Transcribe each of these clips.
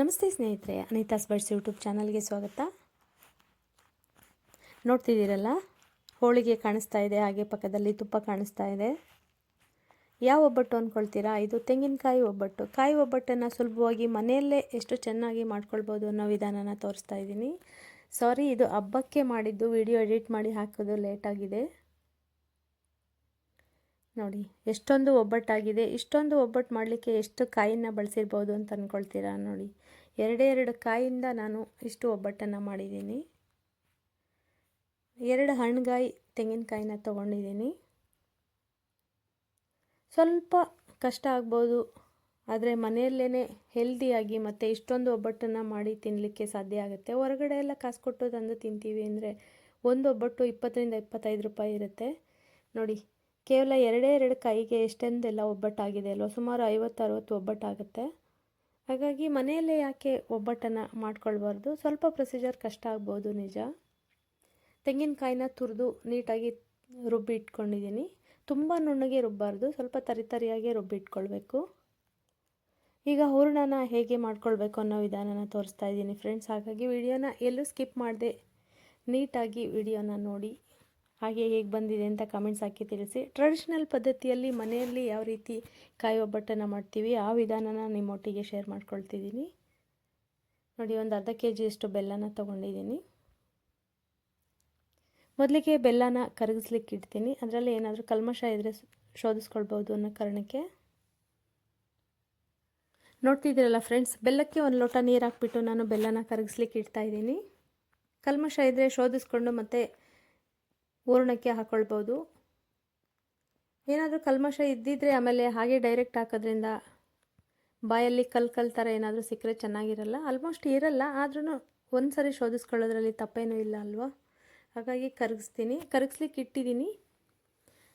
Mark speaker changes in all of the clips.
Speaker 1: ನಮಸ್ತೆ ಸ್ನೇಹಿತರೆ ಅನಿತಾಸ್ birds YouTube ಚಾನಲ್ಗೆ ಸ್ವಾಗತ. ನೋಡ್ತಿದ್ದೀರಲ್ಲ, ಹೋಳಿಗೆ ಕಾಣಿಸ್ತಾ ಇದೆ, ಹಾಗೆ ಪಕ್ಕದಲ್ಲಿ ತುಪ್ಪ ಕಾಣಿಸ್ತಾ ಇದೆ. ಯಾವ ಒಬ್ಬಟ್ಟು ಅಂದ್ಕೊಳ್ತೀರಾ? ಇದು ತೆಂಗಿನಕಾಯಿ ಒಬ್ಬಟ್ಟು. ಕಾಯಿ ಒಬ್ಬಟ್ಟನ್ನು ಸುಲಭವಾಗಿ ಮನೆಯಲ್ಲೇ ಎಷ್ಟು ಚೆನ್ನಾಗಿ ಮಾಡ್ಕೊಳ್ಬೋದು ಅನ್ನೋ ವಿಧಾನನ ತೋರಿಸ್ತಾ ಇದ್ದೀನಿ. ಸಾರಿ ಇದು ಹಬ್ಬಕ್ಕೆ ಮಾಡಿದ್ದು ವಿಡಿಯೋ ಎಡಿಟ್ ಮಾಡಿ ಹಾಕೋದು ಲೇಟಾಗಿದೆ ನೋಡಿ, ಎಷ್ಟೊಂದು ಒಬ್ಬಟ್ಟಾಗಿದೆ. ಇಷ್ಟೊಂದು ಒಬ್ಬಟ್ಟು ಮಾಡಲಿಕ್ಕೆ ಎಷ್ಟು ಕಾಯಿನ ಬಳಸಿರ್ಬೋದು ಅಂತ ಅಂದ್ಕೊಳ್ತೀರಾ ನೋಡಿ. ಎರಡೇ ಎರಡು ಕಾಯಿಂದ ನಾನು ಇಷ್ಟು ಒಬ್ಬಟ್ಟನ್ನು ಮಾಡಿದ್ದೀನಿ. ಎರಡು ಹಣ್ಣುಗಾಯಿ ತೆಂಗಿನಕಾಯಿನ ತೊಗೊಂಡಿದ್ದೀನಿ. ಸ್ವಲ್ಪ ಕಷ್ಟ ಆಗ್ಬೋದು, ಆದರೆ ಮನೆಯಲ್ಲೇ ಹೆಲ್ದಿಯಾಗಿ ಮತ್ತು ಇಷ್ಟೊಂದು ಒಬ್ಬಟ್ಟನ್ನು ಮಾಡಿ ತಿನ್ನಲಿಕ್ಕೆ ಸಾಧ್ಯ ಆಗುತ್ತೆ. ಹೊರಗಡೆ ಎಲ್ಲ ಕಾಸು ಕೊಟ್ಟು ತಂದು ತಿಂತೀವಿ ಅಂದರೆ ಒಂದು ಒಬ್ಬಟ್ಟು ಇಪ್ಪತ್ತರಿಂದ ಇಪ್ಪತ್ತೈದು ರೂಪಾಯಿ ಇರುತ್ತೆ. ನೋಡಿ ಕೇವಲ ಎರಡೇ ಎರಡು ಕೈಗೆ ಎಷ್ಟೆಂದೆಲ್ಲ ಒಬ್ಬಟ್ಟಾಗಿದೆ ಅಲ್ವ? ಸುಮಾರು ಐವತ್ತು, ಅರವತ್ತು ಒಬ್ಬಟ್ಟಾಗುತ್ತೆ. ಹಾಗಾಗಿ ಮನೆಯಲ್ಲೇ ಯಾಕೆ ಒಬ್ಬಟ್ಟನ್ನು ಮಾಡ್ಕೊಳ್ಬಾರ್ದು? ಸ್ವಲ್ಪ ಪ್ರೊಸೀಜರ್ ಕಷ್ಟ ಆಗ್ಬೋದು ನಿಜ. ತೆಂಗಿನಕಾಯಿನ ತುರಿದು ನೀಟಾಗಿ ರುಬ್ಬಿ ಇಟ್ಕೊಂಡಿದ್ದೀನಿ. ತುಂಬ ನುಣ್ಣಗೆ ರುಬ್ಬಾರ್ದು, ಸ್ವಲ್ಪ ತರಿತರಿಯಾಗಿ ರುಬ್ಬಿ ಇಟ್ಕೊಳ್ಬೇಕು. ಈಗ ಹೂರಣನ ಹೇಗೆ ಮಾಡ್ಕೊಳ್ಬೇಕು ಅನ್ನೋ ವಿಧಾನನ ತೋರಿಸ್ತಾ ಇದ್ದೀನಿ ಫ್ರೆಂಡ್ಸ್ ಹಾಗಾಗಿ ವಿಡಿಯೋನ ಎಲ್ಲೂ ಸ್ಕಿಪ್ ಮಾಡದೆ ನೀಟಾಗಿ ವಿಡಿಯೋನ ನೋಡಿ ಹಾಗೆ ಹೇಗೆ ಬಂದಿದೆ ಅಂತ ಕಮೆಂಟ್ಸ್ ಹಾಕಿ ತಿಳಿಸಿ. ಟ್ರೆಡಿಷ್ನಲ್ ಪದ್ಧತಿಯಲ್ಲಿ ಮನೆಯಲ್ಲಿ ಯಾವ ರೀತಿ ಕಾಯಿ ಒಬ್ಬಟ್ಟನ್ನು ಮಾಡ್ತೀವಿ, ಆ ವಿಧಾನನ ನಿಮ್ಮೊಟ್ಟಿಗೆ ಶೇರ್ ಮಾಡ್ಕೊಳ್ತಿದ್ದೀನಿ. ನೋಡಿ, ಒಂದು ಅರ್ಧ ಕೆ ಜಿಯಷ್ಟು ಬೆಲ್ಲನ ತೊಗೊಂಡಿದ್ದೀನಿ. ಮೊದಲಿಗೆ ಬೆಲ್ಲನ ಕರಗಿಸ್ಲಿಕ್ಕೆ ಇಡ್ತೀನಿ. ಅದರಲ್ಲಿ ಏನಾದರೂ ಕಲ್ಮಶ ಇದ್ದರೆ ಶೋಧಿಸ್ಕೊಳ್ಬೋದು ಅನ್ನೋ ಕಾರಣಕ್ಕೆ. ನೋಡ್ತಿದ್ದೀರಲ್ಲ ಫ್ರೆಂಡ್ಸ್ ಬೆಲ್ಲಕ್ಕೆ ಒಂದು ಲೋಟ ನೀರು ಹಾಕ್ಬಿಟ್ಟು ನಾನು ಬೆಲ್ಲನ ಕರಗಿಸ್ಲಿಕ್ಕೆ ಇಡ್ತಾ ಇದ್ದೀನಿ. ಕಲ್ಮಶ ಇದ್ದರೆ ಶೋಧಿಸ್ಕೊಂಡು ಮತ್ತು ಹೂರಣಕ್ಕೆ ಹಾಕ್ಕೊಳ್ಬೋದು ಏನಾದರೂ ಕಲ್ಮಶ ಇದ್ದಿದ್ರೆ ಆಮೇಲೆ ಹಾಗೆ ಡೈರೆಕ್ಟ್ ಹಾಕೋದ್ರಿಂದ ಬಾಯಲ್ಲಿ ಕಲ್ ಕಲ್ ಥರ ಏನಾದರೂ ಸಿಕ್ಕರೆ ಚೆನ್ನಾಗಿರಲ್ಲ. ಆಲ್ಮೋಸ್ಟ್ ಇರಲ್ಲ ಆದ್ರೂ ಒಂದು ಸರಿ ಶೋಧಿಸ್ಕೊಳ್ಳೋದ್ರಲ್ಲಿ ತಪ್ಪೇನೂ ಇಲ್ಲ ಅಲ್ವಾ? ಹಾಗಾಗಿ ಕರಗಿಸ್ತೀನಿ. ಕರಗಿಸ್ಲಿಕ್ಕೆ ಇಟ್ಟಿದ್ದೀನಿ.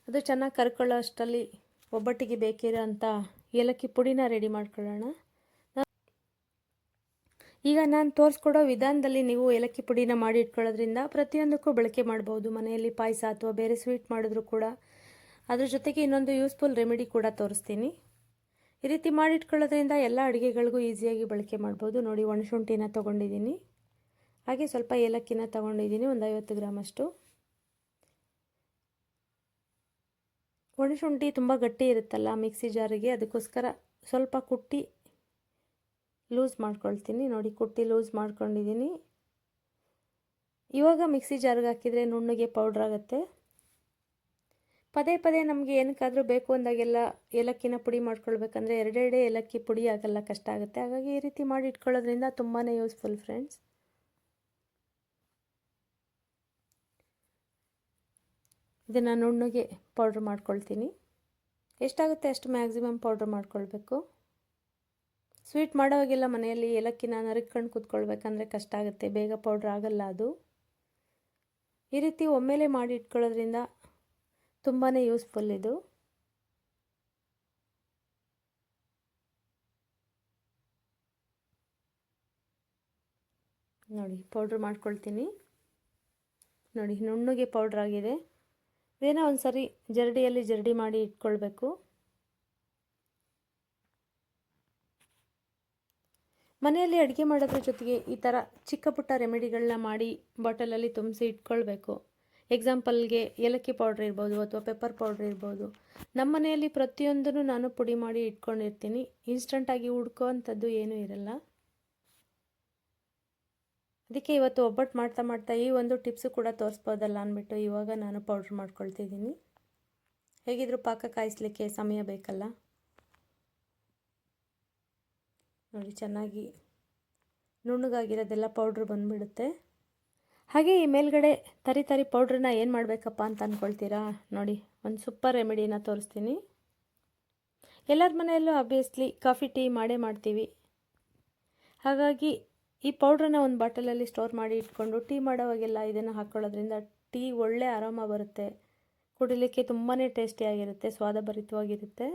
Speaker 1: ಅದು ಚೆನ್ನಾಗಿ ಕರ್ಕೊಳ್ಳೋ ಅಷ್ಟರಲ್ಲಿ ಒಬ್ಬಟ್ಟಿಗೆ ಬೇಕಿರೋ ಅಂಥ ಏಲಕ್ಕಿ ಪುಡಿನ ರೆಡಿ ಮಾಡ್ಕೊಳ್ಳೋಣ. ಈಗ ನಾನು ತೋರಿಸ್ಕೊಡೋ ವಿಧಾನದಲ್ಲಿ ನೀವು ಏಲಕ್ಕಿ ಪುಡಿನ ಮಾಡಿ ಇಟ್ಕೊಳ್ಳೋದ್ರಿಂದ ಪ್ರತಿಯೊಂದಕ್ಕೂ ಬಳಕೆ ಮಾಡ್ಬೋದು. ಮನೆಯಲ್ಲಿ ಪಾಯಸ ಅಥವಾ ಬೇರೆ ಸ್ವೀಟ್ ಮಾಡಿದ್ರು ಕೂಡ. ಅದ್ರ ಜೊತೆಗೆ ಇನ್ನೊಂದು ಯೂಸ್ಫುಲ್ ರೆಮಿಡಿ ಕೂಡ ತೋರಿಸ್ತೀನಿ. ಈ ರೀತಿ ಮಾಡಿಟ್ಕೊಳ್ಳೋದ್ರಿಂದ ಎಲ್ಲ ಅಡುಗೆಗಳಿಗೂ ಈಸಿಯಾಗಿ ಬಳಕೆ ಮಾಡ್ಬೋದು. ನೋಡಿ ಒಣಶುಂಠಿನ ತೊಗೊಂಡಿದ್ದೀನಿ. ಹಾಗೆ ಸ್ವಲ್ಪ ಏಲಕ್ಕಿನ ತೊಗೊಂಡಿದ್ದೀನಿ, ಒಂದು ಐವತ್ತು ಗ್ರಾಮಷ್ಟು ಒಣಶುಂಠಿ ತುಂಬ ಗಟ್ಟಿ ಇರುತ್ತಲ್ಲ, ಮಿಕ್ಸಿ ಜಾರಿಗೆ, ಅದಕ್ಕೋಸ್ಕರ ಸ್ವಲ್ಪ ಕುಟ್ಟಿ ಲೂಸ್ ಮಾಡ್ಕೊಳ್ತೀನಿ. ನೋಡಿ, ಕುಟ್ಟಿ ಲೂಸ್ ಮಾಡ್ಕೊಂಡಿದ್ದೀನಿ. ಇವಾಗ ಮಿಕ್ಸಿ ಜಾರ್ಗೆ ಹಾಕಿದರೆ ನುಣ್ಣಗೆ ಪೌಡ್ರ್ ಆಗುತ್ತೆ. ಪದೇ ಪದೇ ನಮಗೆ ಏನಕ್ಕಾದರೂ ಬೇಕು ಅಂದಾಗೆಲ್ಲ ಏಲಕ್ಕಿನ ಪುಡಿ ಮಾಡ್ಕೊಳ್ಬೇಕಂದ್ರೆ ಎರಡೆರಡೇ ಏಲಕ್ಕಿ ಪುಡಿ ಆಗಲ್ಲ, ಕಷ್ಟ ಆಗುತ್ತೆ. ಹಾಗಾಗಿ ಈ ರೀತಿ ಮಾಡಿ ಇಟ್ಕೊಳ್ಳೋದ್ರಿಂದ ತುಂಬಾ ಯೂಸ್ಫುಲ್ ಫ್ರೆಂಡ್ಸ್ ಇದನ್ನು ನುಣ್ಣಗೆ ಪೌಡ್ರ್ ಮಾಡ್ಕೊಳ್ತೀನಿ. ಎಷ್ಟಾಗುತ್ತೆ ಅಷ್ಟು ಮ್ಯಾಕ್ಸಿಮಮ್ ಪೌಡ್ರ್ ಮಾಡ್ಕೊಳ್ಬೇಕು? ಸ್ವೀಟ್ ಮಾಡೋವಾಗೆಲ್ಲ ಮನೆಯಲ್ಲಿ ಏಲಕ್ಕಿನ ನರಿಕೊಂಡು ಕೂತ್ಕೊಳ್ಬೇಕಂದ್ರೆ ಕಷ್ಟ ಆಗುತ್ತೆ. ಬೇಗ ಪೌಡ್ರ್ ಆಗಲ್ಲ ಅದು. ಈ ರೀತಿ ಒಮ್ಮೆಲೆ ಮಾಡಿ ಇಟ್ಕೊಳ್ಳೋದ್ರಿಂದ ತುಂಬಾ ಯೂಸ್ಫುಲ್ ಇದು. ನೋಡಿ, ಪೌಡ್ರ್ ಮಾಡ್ಕೊಳ್ತೀನಿ. ನೋಡಿ, ನುಣ್ಣಗೆ ಪೌಡ್ರ್ ಆಗಿದೆ. ಇದೇನೋ ಒಂದು ಸರಿ ಜರಡಿಯಲ್ಲಿ ಜರಡಿ ಮಾಡಿ ಇಟ್ಕೊಳ್ಬೇಕು. ಮನೆಯಲ್ಲಿ ಅಡುಗೆ ಮಾಡೋದ್ರ ಜೊತೆಗೆ ಈ ಥರ ಚಿಕ್ಕ ಪುಟ್ಟ ರೆಮಿಡಿಗಳನ್ನ ಮಾಡಿ ಬಾಟಲಲ್ಲಿ ತುಂಬಿಸಿ ಇಟ್ಕೊಳ್ಬೇಕು. ಎಕ್ಸಾಂಪಲ್ಗೆ ಏಲಕ್ಕಿ ಪೌಡ್ರ್ ಇರ್ಬೋದು ಅಥವಾ ಪೆಪ್ಪರ್ ಪೌಡ್ರ್ ಇರ್ಬೋದು. ನಮ್ಮ ಮನೆಯಲ್ಲಿ ಪ್ರತಿಯೊಂದನ್ನು ನಾನು ಪುಡಿ ಮಾಡಿ ಇಟ್ಕೊಂಡಿರ್ತೀನಿ. ಇನ್ಸ್ಟಂಟಾಗಿ ಹುಡ್ಕೋ ಅಂಥದ್ದು ಏನೂ ಇರಲ್ಲ. ಅದಕ್ಕೆ ಇವತ್ತು ಒಬ್ಬಟ್ಟು ಮಾಡ್ತಾ ಮಾಡ್ತಾ ಈ ಒಂದು ಟಿಪ್ಸು ಕೂಡ ತೋರಿಸ್ಬೋದಲ್ಲ ಅಂದ್ಬಿಟ್ಟು ಇವಾಗ ನಾನು ಪೌಡ್ರ್ ಮಾಡ್ಕೊಳ್ತಿದ್ದೀನಿ. ಹೇಗಿದ್ರು ಪಾಕ ಕಾಯಿಸ್ಲಿಕ್ಕೆ ಸಮಯ ಬೇಕಲ್ಲ. ನೋಡಿ, ಚೆನ್ನಾಗಿ ನುಣ್ಣಗಾಗಿರೋದೆಲ್ಲ ಪೌಡ್ರ್ ಬಂದುಬಿಡುತ್ತೆ. ಹಾಗೆ ಈ ಮೇಲ್ಗಡೆ ತರಿ ತರಿ ಪೌಡ್ರನ್ನ ಏನು ಮಾಡಬೇಕಪ್ಪ ಅಂತ ಅಂದ್ಕೊಳ್ತೀರಾ ನೋಡಿ, ಒಂದು ಸೂಪರ್ ರೆಮಿಡಿನ ತೋರಿಸ್ತೀನಿ. ಎಲ್ಲರ ಮನೆಯಲ್ಲೂ ಅಬ್ವಿಯಸ್ಲಿ ಕಾಫಿ ಟೀ ಮಾಡೇ ಮಾಡ್ತೀವಿ. ಹಾಗಾಗಿ ಈ ಪೌಡ್ರನ್ನ ಒಂದು ಬಾಟಲಲ್ಲಿ ಸ್ಟೋರ್ ಮಾಡಿ ಇಟ್ಕೊಂಡು ಟೀ ಮಾಡೋವಾಗೆಲ್ಲ ಇದನ್ನು ಹಾಕ್ಕೊಳ್ಳೋದ್ರಿಂದ ಟೀ ಒಳ್ಳೆ ಆರಾಮ ಬರುತ್ತೆ. ಕುಡಿಲಿಕ್ಕೆ ತುಂಬಾ ಟೇಸ್ಟಿಯಾಗಿರುತ್ತೆ ಸ್ವಾದಭರಿತವಾಗಿರುತ್ತೆ.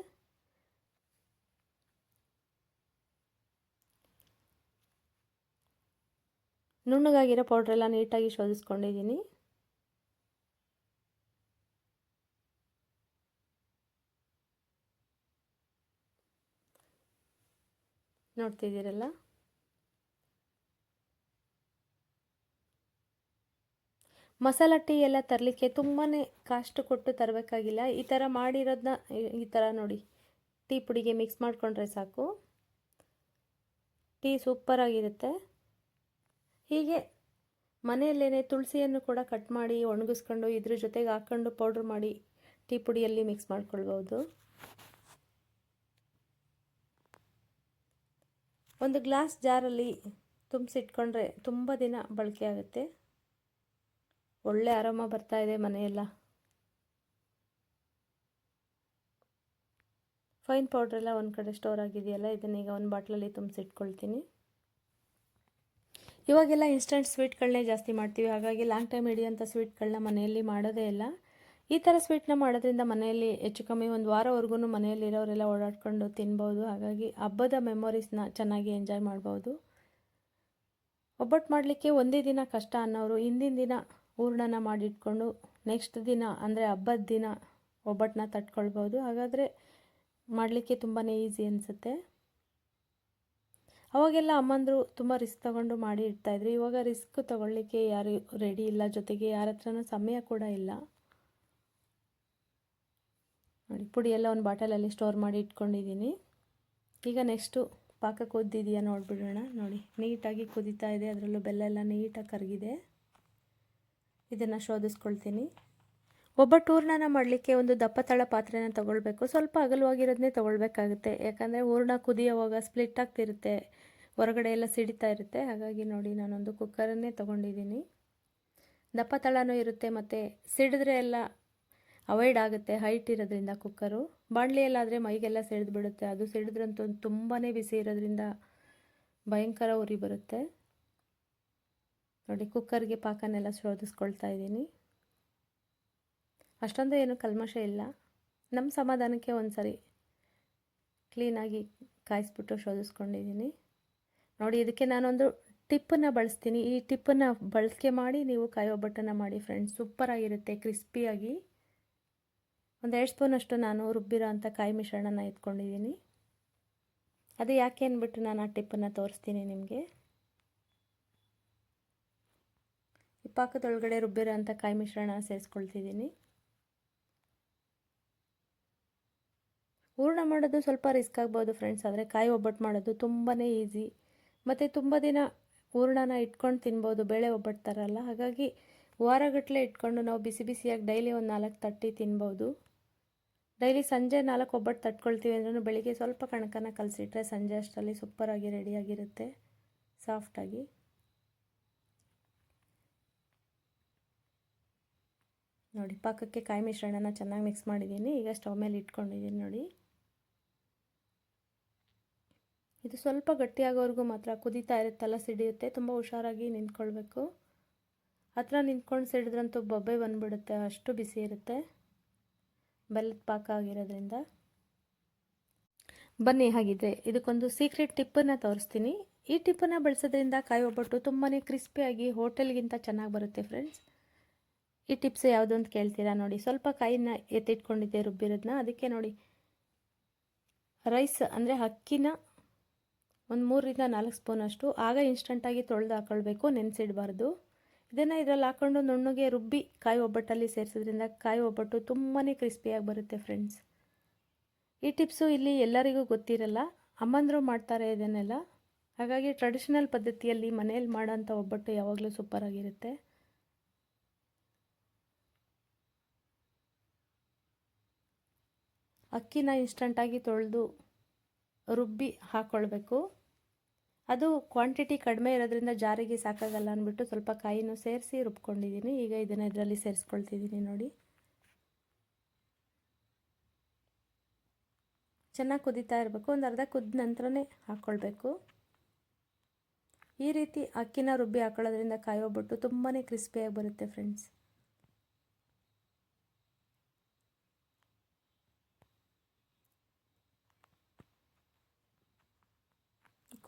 Speaker 1: ನುಣ್ಣಗಾಗಿರೋ ಪೌಡ್ರೆಲ್ಲ ನೀಟಾಗಿ ಶೋಧಿಸ್ಕೊಂಡಿದ್ದೀನಿ. ನೋಡ್ತಿದ್ದೀರಲ್ಲ? ಮಸಾಲ ಟೀ ಎಲ್ಲ ತರಲಿಕ್ಕೆ ತುಂಬಾ ಕಾಸ್ಟ್ ಕೊಟ್ಟು ತರಬೇಕಾಗಿಲ್ಲ. ಈ ಥರ ಮಾಡಿರೋದನ್ನ ಈ ಥರ ನೋಡಿ. ಟೀ ಪುಡಿಗೆ ಮಿಕ್ಸ್ ಮಾಡಿಕೊಂಡ್ರೆ ಸಾಕು. ಟೀ ಸೂಪರಾಗಿರುತ್ತೆ ಹೀಗೆ ಮನೆಯಲ್ಲೇ ತುಳಸಿಯನ್ನು ಕೂಡ ಕಟ್ ಮಾಡಿ ಒಣಗಿಸ್ಕೊಂಡು ಇದ್ರ ಜೊತೆಗೆ ಹಾಕ್ಕೊಂಡು ಪೌಡ್ರ್ ಮಾಡಿ ಟೀ ಪುಡಿಯಲ್ಲಿ ಮಿಕ್ಸ್ ಮಾಡ್ಕೊಳ್ಬೋದು ಒಂದು ಗ್ಲಾಸ್ ಜಾರಲ್ಲಿ ತುಂಬಿಸಿಟ್ಕೊಂಡ್ರೆ ತುಂಬ ದಿನ ಬಳಕೆ ಆಗುತ್ತೆ. ಒಳ್ಳೆ ಆರಾಮ ಬರ್ತಾ ಇದೆ ಮನೆಯೆಲ್ಲ. ಫೈನ್ ಪೌಡ್ರೆಲ್ಲ ಒಂದು ಕಡೆ ಸ್ಟೋರ್ ಆಗಿದೆಯಲ್ಲ ಇದನ್ನೀಗ ಒಂದು ಬಾಟ್ಲಲ್ಲಿ ತುಂಬಿಸಿಟ್ಕೊಳ್ತೀನಿ. ಇವಾಗೆಲ್ಲ ಇನ್ಸ್ಟಂಟ್ ಸ್ವೀಟ್ಗಳನ್ನೇ ಜಾಸ್ತಿ ಮಾಡ್ತೀವಿ. ಹಾಗಾಗಿ ಲಾಂಗ್ ಟೈಮ್ ಹಿಡಿಯೋಂಥ ಸ್ವೀಟ್ಗಳನ್ನ ಮನೆಯಲ್ಲಿ ಮಾಡೋದೇ ಇಲ್ಲ. ಈ ಥರ ಸ್ವೀಟ್ನ ಮಾಡೋದ್ರಿಂದ ಮನೆಯಲ್ಲಿ ಹೆಚ್ಚು ಕಮ್ಮಿ ಒಂದು ವಾರವರೆಗೂ ಮನೆಯಲ್ಲಿ ಇರೋರೆಲ್ಲ ಓಡಾಡ್ಕೊಂಡು ತಿನ್ಬೋದು. ಹಾಗಾಗಿ ಹಬ್ಬದ ಮೆಮೊರೀಸ್ನ ಚೆನ್ನಾಗಿ ಎಂಜಾಯ್ ಮಾಡ್ಬೋದು. ಒಬ್ಬಟ್ಟು ಮಾಡಲಿಕ್ಕೆ ಒಂದೇ ದಿನ ಕಷ್ಟ ಅನ್ನೋರು ಹಿಂದಿನ ದಿನ ಹೂರ್ಣನ ಮಾಡಿಟ್ಕೊಂಡು ನೆಕ್ಸ್ಟ್ ದಿನ ಅಂದರೆ ಹಬ್ಬದ ದಿನ ಒಬ್ಬಟ್ಟನ್ನ ತಟ್ಕೊಳ್ಬೋದು. ಹಾಗಾದರೆ ಮಾಡಲಿಕ್ಕೆ ತುಂಬಾ ಈಸಿ ಅನಿಸುತ್ತೆ. ಅವಾಗೆಲ್ಲ ಅಮ್ಮಂದರು ತುಂಬ ರಿಸ್ಕ್ ತೊಗೊಂಡು ಮಾಡಿ ಇಡ್ತಾಯಿದ್ರು. ಇವಾಗ ರಿಸ್ಕ್ ತಗೊಳ್ಳಿಕ್ಕೆ ಯಾರು ರೆಡಿ ಇಲ್ಲ. ಜೊತೆಗೆ ಯಾರ ಹತ್ರನೂ ಸಮಯ ಕೂಡ ಇಲ್ಲ. ನೋಡಿ, ಪುಡಿ ಎಲ್ಲ ಒಂದು ಬಾಟಲಲ್ಲಿ ಸ್ಟೋರ್ ಮಾಡಿ ಇಟ್ಕೊಂಡಿದ್ದೀನಿ ಈಗ ನೆಕ್ಸ್ಟು ಪಾಕ ಕುದ್ದಿದೆಯಾ ನೋಡಿಬಿಡೋಣ. ನೋಡಿ, ನೀಟಾಗಿ ಕುದೀತಾ ಇದೆ. ಅದರಲ್ಲೂ ಬೆಲ್ಲ ಎಲ್ಲ ನೀಟಾಗಿ ಕರಗಿದೆ. ಇದನ್ನು ಶೋಧಿಸ್ಕೊಳ್ತೀನಿ. ಒಬ್ಬಟ್ಟು ಟೂರ್ನನ ಮಾಡಲಿಕ್ಕೆ ಒಂದು ದಪ್ಪ ತಳ ಪಾತ್ರೆನ ತೊಗೊಳ್ಬೇಕು. ಸ್ವಲ್ಪ ಅಗಲವಾಗಿರೋದನ್ನೇ ತೊಗೊಳ್ಬೇಕಾಗುತ್ತೆ. ಯಾಕಂದರೆ ಹೂರ್ಣ ಕುದಿಯೋವಾಗ ಸ್ಪ್ಲಿಟ್ ಆಗ್ತಿರುತ್ತೆ. ಹೊರಗಡೆ ಎಲ್ಲ ಸಿಡಿತಾ ಇರುತ್ತೆ. ಹಾಗಾಗಿ ನೋಡಿ ನಾನೊಂದು ಕುಕ್ಕರನ್ನೇ ತೊಗೊಂಡಿದ್ದೀನಿ. ದಪ್ಪ ತಳನೂ ಇರುತ್ತೆ ಮತ್ತು ಸಿಡಿದ್ರೆ ಎಲ್ಲ ಅವಾಯ್ಡ್ ಆಗುತ್ತೆ ಹೈಟ್ ಇರೋದ್ರಿಂದ ಕುಕ್ಕರು. ಬಾಣಲಿಯಲ್ಲಾದರೆ ಮೈಗೆಲ್ಲ ಸಿಡಿದು ಬಿಡುತ್ತೆ ಅದು ಸಿಡಿದ್ರಂತೂ ತುಂಬಾ ಬಿಸಿ ಇರೋದ್ರಿಂದ ಭಯಂಕರ ಉರಿ ಬರುತ್ತೆ. ನೋಡಿ ಕುಕ್ಕರ್ಗೆ ಪಾಕನೆಲ್ಲ ಶೋಧಿಸ್ಕೊಳ್ತಾ ಇದ್ದೀನಿ. ಅಷ್ಟೊಂದು ಏನು ಕಲ್ಮಶ ಇಲ್ಲ. ನಮ್ಮ ಸಮಾಧಾನಕ್ಕೆ ಒಂದು ಸರಿ ಕ್ಲೀನಾಗಿ ಕಾಯಿಸ್ಬಿಟ್ಟು ಶೋಧಿಸ್ಕೊಂಡಿದ್ದೀನಿ. ನೋಡಿ, ಇದಕ್ಕೆ ನಾನೊಂದು ಟಿಪ್ಪನ್ನು ಬಳಸ್ತೀನಿ. ಈ ಟಿಪ್ಪನ್ನು ಬಳಕೆ ಮಾಡಿ ನೀವು ಕಾಯಿ ಒಬ್ಬಟ್ಟನ್ನು ಮಾಡಿ ಫ್ರೆಂಡ್ಸ್ ಸೂಪರಾಗಿರುತ್ತೆ ಕ್ರಿಸ್ಪಿಯಾಗಿ ಒಂದು ಎರಡು ಸ್ಪೂನಷ್ಟು ನಾನು ರುಬ್ಬಿರೋ ಅಂಥ ಕಾಯಿ ಮಿಶ್ರಣನ ಎತ್ಕೊಂಡಿದ್ದೀನಿ. ಅದು ಯಾಕೆ ಅಂದ್ಬಿಟ್ಟು ನಾನು ಆ ಟಿಪ್ಪನ್ನು ತೋರಿಸ್ತೀನಿ ನಿಮಗೆ. ಈ ಪಾಕದೊಳಗಡೆ ರುಬ್ಬಿರೋ ಅಂಥ ಕಾಯಿ ಮಿಶ್ರಣ ಸೇರಿಸ್ಕೊಳ್ತಿದ್ದೀನಿ ಹೂರ್ಣ ಮಾಡೋದು ಸ್ವಲ್ಪ ರಿಸ್ಕ್ ಆಗ್ಬೋದು ಫ್ರೆಂಡ್ಸ್ ಆದರೆ ಕಾಯಿ ಒಬ್ಬಟ್ಟು ಮಾಡೋದು ತುಂಬಾ ಈಸಿ ಮತ್ತು ತುಂಬ ದಿನ ಹೂರ್ಣನ ಇಟ್ಕೊಂಡು ತಿನ್ಬೋದು, ಬೇಳೆ ಒಬ್ಬಟ್ಟು ಥರಲ್ಲ ಹಾಗಾಗಿ ವಾರಗಟ್ಟಲೆ ಇಟ್ಕೊಂಡು ನಾವು ಬಿಸಿ ಬಿಸಿಯಾಗಿ ಡೈಲಿ ಒಂದು ನಾಲ್ಕು ತಟ್ಟಿ ತಿನ್ಬೋದು. ಡೈಲಿ ಸಂಜೆ ನಾಲ್ಕು ಒಬ್ಬಟ್ಟು ತಟ್ಕೊಳ್ತೀವಿ ಅಂದ್ರೂ ಬೆಳಿಗ್ಗೆ ಸ್ವಲ್ಪ ಕಣಕನ ಕಲಸಿಟ್ರೆ ಸಂಜೆ ಅಷ್ಟರಲ್ಲಿ ಸೂಪರಾಗಿ ರೆಡಿಯಾಗಿರುತ್ತೆ ಸಾಫ್ಟಾಗಿ ನೋಡಿ, ಪಾಕಕ್ಕೆ ಕಾಯಿ ಮಿಶ್ರಣನ ಚೆನ್ನಾಗಿ ಮಿಕ್ಸ್ ಮಾಡಿದ್ದೀನಿ. ಈಗ ಸ್ಟವ್ ಮೇಲೆ ಇಟ್ಕೊಂಡಿದ್ದೀನಿ ನೋಡಿ. ಇದು ಸ್ವಲ್ಪ ಗಟ್ಟಿಯಾಗೋವರೆಗೂ ಮಾತ್ರ ಕುದೀತಾ ಇರುತ್ತಲ್ಲ ಸಿಡಿಯುತ್ತೆ, ತುಂಬ ಹುಷಾರಾಗಿ ನಿಂತ್ಕೊಳ್ಬೇಕು. ಹತ್ರ ನಿಂತ್ಕೊಂಡು ಸಿಡಿದ್ರಂತೂ ಬೊಬ್ಬೆ ಬಂದುಬಿಡುತ್ತೆ, ಅಷ್ಟು ಬಿಸಿ ಇರುತ್ತೆ. ಬೆಲ್ಲದ ಪಾಕ ಆಗಿರೋದ್ರಿಂದ. ಬನ್ನಿ, ಹಾಗಿದ್ರೆ ಇದಕ್ಕೊಂದು ಸೀಕ್ರೆಟ್ ಟಿಪ್ಪನ್ನು ತೋರಿಸ್ತೀನಿ. ಈ ಟಿಪ್ಪನ್ನು ಬಳಸೋದ್ರಿಂದ ಕಾಯಿ ಒಬ್ಬಟ್ಟು ತುಂಬಾ ಕ್ರಿಸ್ಪಿಯಾಗಿ ಹೋಟೆಲ್ಗಿಂತ ಚೆನ್ನಾಗಿ ಬರುತ್ತೆ ಫ್ರೆಂಡ್ಸ್. ಈ ಟಿಪ್ಸ್ ಯಾವುದು ಅಂತ ಕೇಳ್ತೀರಾ ನೋಡಿ. ಸ್ವಲ್ಪ ಕಾಯಿನ ಎತ್ತಿಟ್ಕೊಂಡಿದ್ದೆ ರುಬ್ಬಿರೋದನ್ನ ಅದಕ್ಕೆ ನೋಡಿ, ರೈಸ್ ಅಂದರೆ ಅಕ್ಕಿನ ಒಂದು ಮೂರರಿಂದ ನಾಲ್ಕು ಸ್ಪೂನಷ್ಟು ಆಗ ಇನ್ಸ್ಟಂಟಾಗಿ ತೊಳೆದು ಹಾಕ್ಕೊಳ್ಬೇಕು ನೆನೆಸಿಡಬಾರ್ದು. ಇದನ್ನು ಇದರಲ್ಲಿ ಹಾಕ್ಕೊಂಡು ನುಣ್ಣಗೆ ರುಬ್ಬಿ ಕಾಯಿ ಒಬ್ಬಟ್ಟಲ್ಲಿ ಸೇರಿಸೋದ್ರಿಂದ ಕಾಯಿ ಒಬ್ಬಟ್ಟು ತುಂಬಾ ಕ್ರಿಸ್ಪಿಯಾಗಿ ಬರುತ್ತೆ ಫ್ರೆಂಡ್ಸ್ ಈ ಟಿಪ್ಸು ಇಲ್ಲಿ ಎಲ್ಲರಿಗೂ ಗೊತ್ತಿರಲ್ಲ, ಅಮ್ಮಂದರು ಮಾಡ್ತಾರೆ ಇದನ್ನೆಲ್ಲ. ಹಾಗಾಗಿ ಟ್ರೆಡಿಷನಲ್ ಪದ್ಧತಿಯಲ್ಲಿ ಮನೆಯಲ್ಲಿ ಮಾಡೋಂಥ ಒಬ್ಬಟ್ಟು ಯಾವಾಗಲೂ ಸೂಪರಾಗಿರುತ್ತೆ ಅಕ್ಕಿನ ಇನ್ಸ್ಟಂಟಾಗಿ ತೊಳೆದು ರುಬ್ಬಿ ಹಾಕ್ಕೊಳ್ಬೇಕು ಅದು ಕ್ವಾಂಟಿಟಿ ಕಡಿಮೆ ಇರೋದ್ರಿಂದ ಜಾರಿಗೆ ಸಾಕಾಗಲ್ಲ ಅಂದ್ಬಿಟ್ಟು ಸ್ವಲ್ಪ ಕಾಯಿನೂ ಸೇರಿಸಿ ರುಬ್ಕೊಂಡಿದ್ದೀನಿ. ಈಗ ಇದನ್ನು ಇದರಲ್ಲಿ ಸೇರಿಸ್ಕೊಳ್ತಿದ್ದೀನಿ ನೋಡಿ. ಚೆನ್ನಾಗಿ ಕುದೀತಾ ಇರಬೇಕು. ಒಂದು ಅರ್ಧ ಕುದ್ದ ನಂತರನೇ ಹಾಕ್ಕೊಳ್ಬೇಕು ಈ ರೀತಿ ಅಕ್ಕಿನ ರುಬ್ಬಿ ಹಾಕೊಳ್ಳೋದ್ರಿಂದ ಕಾಯಿ ಹೋಗ್ಬಿಟ್ಟು ತುಂಬಾ ಕ್ರಿಸ್ಪಿಯಾಗಿ ಬರುತ್ತೆ ಫ್ರೆಂಡ್ಸ್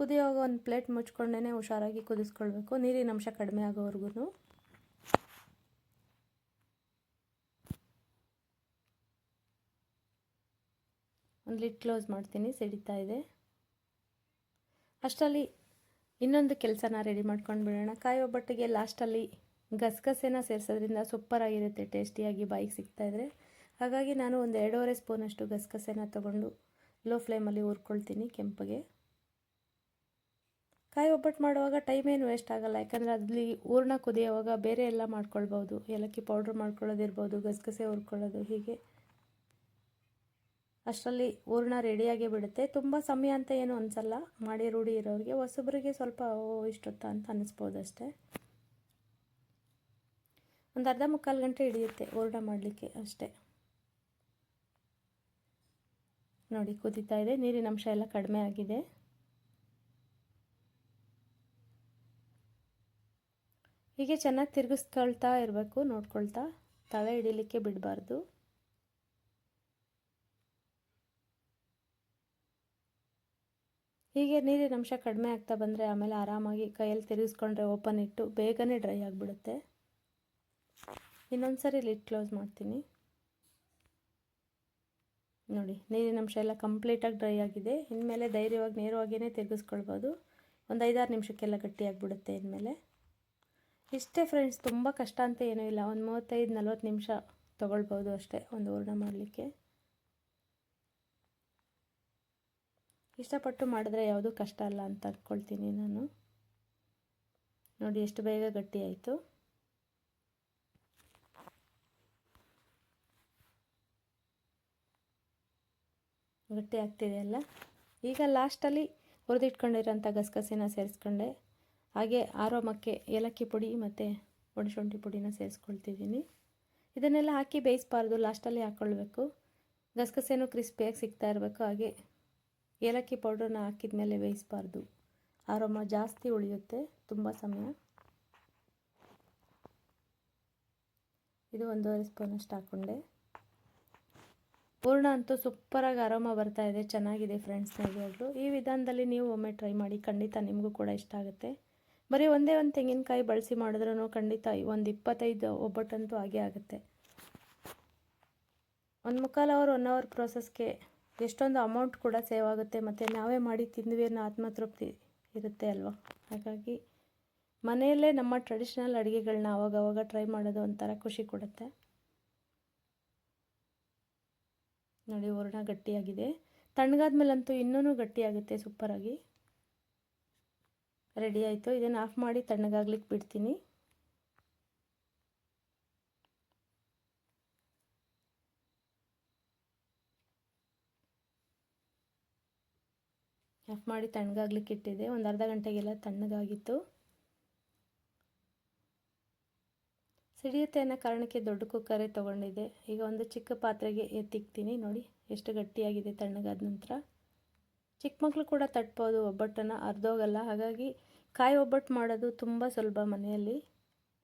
Speaker 1: ಕುದಿಯೋವಾಗ ಒಂದು ಪ್ಲೇಟ್ ಮುಚ್ಕೊಂಡೇ ಹುಷಾರಾಗಿ ಕುದಿಸ್ಕೊಳ್ಬೇಕು. ನೀರಿನ ಅಂಶ ಕಡಿಮೆ ಆಗೋವರೆಗೂ ಒಂದು ಲಿಟ್ ಕ್ಲೋಸ್ ಮಾಡ್ತೀನಿ, ಸಿಡಿತಾ ಇದೆ. ಅಷ್ಟರಲ್ಲಿ ಇನ್ನೊಂದು ಕೆಲಸನ ರೆಡಿ ಮಾಡ್ಕೊಂಡು ಬಿಡೋಣ. ಕಾಯಿ ಒಬ್ಬಟ್ಟಿಗೆ ಲಾಸ್ಟಲ್ಲಿ ಗಸಗಸೆನ ಸೇರಿಸೋದ್ರಿಂದ ಸೂಪರಾಗಿರುತ್ತೆ ಟೇಸ್ಟಿಯಾಗಿ ಬಾಯಿಗೆ ಸಿಗ್ತಾಯಿದ್ರೆ ಹಾಗಾಗಿ ನಾನು ಒಂದು ಎರಡೂವರೆ ಸ್ಪೂನಷ್ಟು ಗಸಗಸೆನ ತೊಗೊಂಡು ಲೋ ಫ್ಲೇಮಲ್ಲಿ ಹುರ್ಕೊಳ್ತೀನಿ ಕೆಂಪಗೆ. ಕಾಯಿ ಒಬ್ಬಟ್ಟು ಮಾಡುವಾಗ ಟೈಮ್ ಏನು ವೇಸ್ಟ್ ಆಗೋಲ್ಲ. ಯಾಕಂದರೆ ಅಲ್ಲಿ ಹೂರ್ಣ ಕುದಿಯೋವಾಗ ಬೇರೆ ಎಲ್ಲ ಮಾಡ್ಕೊಳ್ಬೋದು ಏಲಕ್ಕಿ ಪೌಡ್ರ್ ಮಾಡ್ಕೊಳ್ಳೋದಿರ್ಬೋದು, ಗಸಗಸೆ ಹುರ್ಕೊಳ್ಳೋದು, ಹೀಗೆ. ಅಷ್ಟರಲ್ಲಿ ಹೂರ್ಣ ರೆಡಿಯಾಗಿ ಬಿಡುತ್ತೆ. ತುಂಬ ಸಮಯ ಅಂತ ಏನು ಅನಿಸಲ್ಲ. ಮಾಡಿ ರೂಢಿ ಇರೋರಿಗೆ ಹೊಸಬ್ರಿಗೆ ಸ್ವಲ್ಪ ಇಷ್ಟೊತ್ತ ಅಂತ ಅನ್ನಿಸ್ಬೋದು ಅಷ್ಟೇ. ಒಂದು ಅರ್ಧ ಮುಕ್ಕಾಲು ಗಂಟೆ ಹಿಡಿಯುತ್ತೆ ಹೂರ್ಣ ಮಾಡಲಿಕ್ಕೆ ಅಷ್ಟೇ. ನೋಡಿ, ಕುದೀತಾ ಇದೆ. ನೀರಿನ ಅಂಶ ಎಲ್ಲ ಕಡಿಮೆ ಆಗಿದೆ. ಹೀಗೆ ಚೆನ್ನಾಗಿ ತಿರುಗಿಸ್ಕೊಳ್ತಾ ಇರಬೇಕು, ನೋಡ್ಕೊಳ್ತಾ. ತವೆ ಹಿಡಿಲಿಕ್ಕೆ ಬಿಡಬಾರ್ದು. ಹೀಗೆ ನೀರಿನ ಅಂಶ ಕಡಿಮೆ ಆಗ್ತಾ ಬಂದರೆ ಆಮೇಲೆ ಆರಾಮಾಗಿ ಕೈಯಲ್ಲಿ ತಿರುಗಿಸ್ಕೊಂಡ್ರೆ ಓಪನ್ ಇಟ್ಟು ಬೇಗನೆ ಡ್ರೈ ಆಗಿಬಿಡುತ್ತೆ. ಇನ್ನೊಂದು ಸರಿ ಲಿಟ್ ಕ್ಲೋಸ್ ಮಾಡ್ತೀನಿ. ನೋಡಿ, ನೀರಿನ ಅಂಶ ಎಲ್ಲ ಕಂಪ್ಲೀಟಾಗಿ ಡ್ರೈ ಆಗಿದೆ. ಇನ್ಮೇಲೆ ಧೈರ್ಯವಾಗಿ ನೇರವಾಗಿಯೇ ತಿರುಗಿಸ್ಕೊಳ್ಬೋದು. ಒಂದು ಐದಾರು ನಿಮಿಷಕ್ಕೆಲ್ಲ ಗಟ್ಟಿಯಾಗಿಬಿಡುತ್ತೆ ಇನ್ಮೇಲೆ. ಇಷ್ಟೇ ಫ್ರೆಂಡ್ಸ್ ತುಂಬ ಕಷ್ಟ ಅಂತ ಏನೂ ಇಲ್ಲ. ಒಂದು ಮೂವತ್ತೈದು, ನಲ್ವತ್ತು ನಿಮಿಷ ತೊಗೊಳ್ಬೋದು ಅಷ್ಟೇ ಒಂದು ಹೂರ್ಣ ಮಾಡಲಿಕ್ಕೆ. ಇಷ್ಟಪಟ್ಟು ಮಾಡಿದ್ರೆ ಯಾವುದೂ ಕಷ್ಟ ಅಲ್ಲ ಅಂತ ಅಂದ್ಕೊಳ್ತೀನಿ ನಾನು. ನೋಡಿ, ಎಷ್ಟು ಬೇಗ ಗಟ್ಟಿ ಆಯಿತು. ಗಟ್ಟಿ ಆಗ್ತಿದೆ ಅಲ್ಲ? ಈಗ ಲಾಸ್ಟಲ್ಲಿ ಹುರಿದಿಟ್ಕೊಂಡಿರೋಂಥ ಗಸಗಸಿನ ಸೇರಿಸ್ಕೊಂಡೆ. ಹಾಗೆ ಆರೋಮಕ್ಕೆ ಏಲಕ್ಕಿ ಪುಡಿ ಮತ್ತು ಒಣಶುಂಠಿ ಪುಡಿನ ಸೇರಿಸ್ಕೊಳ್ತಿದ್ದೀನಿ. ಇದನ್ನೆಲ್ಲ ಹಾಕಿ ಬೇಯಿಸ್ಬಾರ್ದು, ಲಾಸ್ಟಲ್ಲಿ ಹಾಕ್ಕೊಳ್ಬೇಕು ಗಸಗಸೆನೂ ಕ್ರಿಸ್ಪಿಯಾಗಿ ಸಿಗ್ತಾ ಇರಬೇಕು, ಹಾಗೆ ಏಲಕ್ಕಿ ಪೌಡ್ರನ್ನ ಹಾಕಿದ ಮೇಲೆ ಬೇಯಿಸ್ಬಾರ್ದು. ಆರೋಮ ಜಾಸ್ತಿ ಉಳಿಯುತ್ತೆ, ತುಂಬ ಸಮಯ. ಇದು ಒಂದೂವರೆ ಸ್ಪೂನಷ್ಟು ಹಾಕ್ಕೊಂಡೆ ಪೂರ್ಣ ಅಂತೂ ಸೂಪರಾಗಿ ಆರಾಮ ಬರ್ತಾ ಇದೆ, ಚೆನ್ನಾಗಿದೆ ಫ್ರೆಂಡ್ಸ್ ನಿಜವಾಗ್ಲೂ ಈ ವಿಧಾನದಲ್ಲಿ ನೀವು ಒಮ್ಮೆ ಟ್ರೈ ಮಾಡಿ, ಖಂಡಿತ ನಿಮಗೂ ಕೂಡ ಇಷ್ಟ ಆಗುತ್ತೆ. ಬರೀ ಒಂದೇ ಒಂದು ತೆಂಗಿನಕಾಯಿ ಬಳಸಿ ಮಾಡಿದ್ರೂ ಖಂಡಿತ ಒಂದು ಇಪ್ಪತ್ತೈದು ಒಬ್ಬಟ್ಟಂತೂ ಆಗೇ ಆಗುತ್ತೆ. ಒಂದು ಮುಕ್ಕಾಲು ಅವರ್ ಒನ್ ಅವರ್ ಪ್ರೋಸೆಸ್ಗೆ ಎಷ್ಟೊಂದು ಅಮೌಂಟ್ ಕೂಡ ಸೇವ್ ಆಗುತ್ತೆ. ಮತ್ತು ನಾವೇ ಮಾಡಿ ತಿಂದ್ವಿ ಅನ್ನೋ ಆತ್ಮತೃಪ್ತಿ ಇರುತ್ತೆ ಅಲ್ವಾ? ಹಾಗಾಗಿ ಮನೆಯಲ್ಲೇ ನಮ್ಮ ಟ್ರೆಡಿಷ್ನಲ್ ಅಡುಗೆಗಳನ್ನ ಅವಾಗವಾಗ ಟ್ರೈ ಮಾಡೋದು ಒಂಥರ ಖುಷಿ ಕೊಡುತ್ತೆ. ನೋಡಿ, ಹೂರ್ಣ ಗಟ್ಟಿಯಾಗಿದೆ. ತಣ್ಣಗಾದ್ಮೇಲಂತೂ ಇನ್ನೂ ಗಟ್ಟಿಯಾಗುತ್ತೆ ಸೂಪರಾಗಿ ರೆಡಿ ಆಯಿತು. ಇದನ್ನು ಆಫ್ ಮಾಡಿ ತಣ್ಣಗಾಗ್ಲಿಕ್ಕೆ ಬಿಡ್ತೀನಿ. ಆಫ್ ಮಾಡಿ ತಣ್ಣಗಾಗ್ಲಿಕ್ಕೆ ಇಟ್ಟಿದೆ. ಒಂದು ಅರ್ಧ ಗಂಟೆಗೆಲ್ಲ ತಣ್ಣಗಾಗಿತ್ತು. ಸಿಡಿಯುತ್ತೆ ಅನ್ನೋ ಕಾರಣಕ್ಕೆ ದೊಡ್ಡ ಕುಕ್ಕರೇ ತೊಗೊಂಡಿದ್ದೆ. ಈಗ ಒಂದು ಚಿಕ್ಕ ಪಾತ್ರೆಗೆ ಎತ್ತಿಕ್ತೀನಿ. ನೋಡಿ, ಎಷ್ಟು ಗಟ್ಟಿಯಾಗಿದೆ ತಣ್ಣಗಾದ ನಂತರ. ಚಿಕ್ಕ ಮಕ್ಕಳು ಕೂಡ ತಟ್ಬೋದು, ಒಬ್ಬಟ್ಟನ್ನು ಅರ್ಧೋಗಲ್ಲ. ಹಾಗಾಗಿ ಕಾಯಿ ಒಬ್ಬಟ್ಟು ಮಾಡೋದು ತುಂಬ ಸುಲಭ ಮನೆಯಲ್ಲಿ.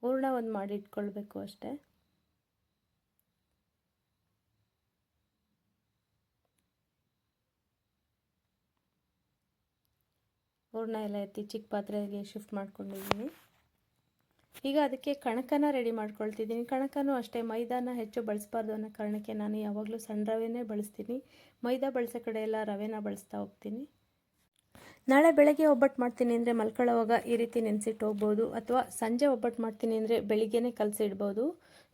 Speaker 1: ಹೂರ್ಣ ಒಂದು ಮಾಡಿ ಇಟ್ಕೊಳ್ಬೇಕು ಅಷ್ಟೇ. ಹೂರ್ಣ ಎಲ್ಲ ಎತ್ತಿ ಚಿಕ್ಕ ಪಾತ್ರೆಗೆ ಶಿಫ್ಟ್ ಮಾಡ್ಕೊಂಡಿದ್ದೀನಿ. ಈಗ ಅದಕ್ಕೆ ಕಣಕನ ರೆಡಿ ಮಾಡ್ಕೊಳ್ತಿದ್ದೀನಿ. ಕಣಕನೂ ಅಷ್ಟೇ ಮೈದಾನ ಹೆಚ್ಚು ಬಳಸಬಾರ್ದು ಅನ್ನೋ ಕಾರಣಕ್ಕೆ ನಾನು ಯಾವಾಗಲೂ ಸಣ್ಣ ರವೆನೇ ಬಳಸ್ತೀನಿ. ಮೈದಾ ಬಳಸೋ ಕಡೆ ಎಲ್ಲ ರವೆನ ಬಳಸ್ತಾ ಹೋಗ್ತೀನಿ. ನಾಳೆ ಬೆಳಗ್ಗೆ ಒಬ್ಬಟ್ಟು ಮಾಡ್ತೀನಿ ಅಂದರೆ ಮಲ್ಕೊಳ್ಳೋವಾಗ ಈ ರೀತಿ ನೆನೆಸಿಟ್ಟು ಹೋಗ್ಬೋದು. ಅಥವಾ ಸಂಜೆ ಒಬ್ಬಟ್ಟು ಮಾಡ್ತೀನಿ ಅಂದರೆ ಬೆಳಿಗ್ಗೆನೇ ಕಲಸಿಡ್ಬೋದು